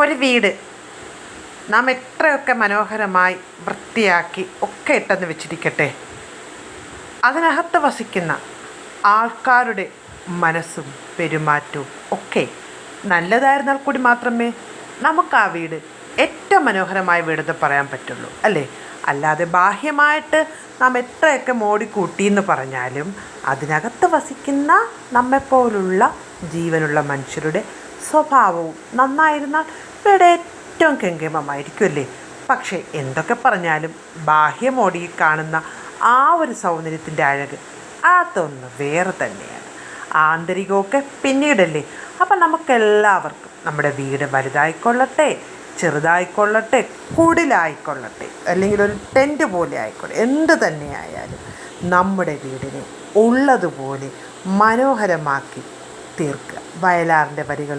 ഒരു വീട് നാം എത്രയൊക്കെ മനോഹരമായി വൃത്തിയാക്കി ഒക്കെ ഇട്ടെന്ന് വെച്ചിരിക്കട്ടെ. അതിനകത്ത് വസിക്കുന്ന ആൾക്കാരുടെ മനസ്സും പെരുമാറ്റവും ഒക്കെ നല്ലതായിരുന്നാൽ കൂടി മാത്രമേ നമുക്ക് ആ വീട് ഏറ്റവും മനോഹരമായ വീടെന്ന് പറയാൻ പറ്റുള്ളൂ അല്ലേ? അല്ലാതെ ബാഹ്യമായിട്ട് നാം എത്രയൊക്കെ മോടിക്കൂട്ടി എന്ന് പറഞ്ഞാലും അതിനകത്ത് വസിക്കുന്ന നമ്മെപ്പോലുള്ള ജീവനുള്ള മനുഷ്യരുടെ സ്വഭാവവും നന്നായിരുന്നാൽ വീട് ഏറ്റവും കെങ്കേമമായിരിക്കും അല്ലേ പക്ഷേ എന്തൊക്കെ പറഞ്ഞാലും ബാഹ്യമോടിയിൽ കാണുന്ന ആ ഒരു സൗന്ദര്യത്തിന്റെ അഴക് അതൊന്ന് വേറെ തന്നെയാണ്. ആന്തരികമൊക്കെ പിന്നീടല്ലേ? അപ്പം നമുക്കെല്ലാവർക്കും നമ്മുടെ വീട് വലുതായിക്കൊള്ളട്ടെ ചെറുതായിക്കൊള്ളട്ടെ കുടിലായിക്കൊള്ളട്ടെ അല്ലെങ്കിൽ ഒരു ടെന്റ് പോലെ ആയിക്കോട്ടെ എന്ത് തന്നെയായാലും നമ്മുടെ വീടിനെ ഉള്ളതുപോലെ മനോഹരമാക്കി തീർക്കുക. വയലാറിന്റെ വരികൾ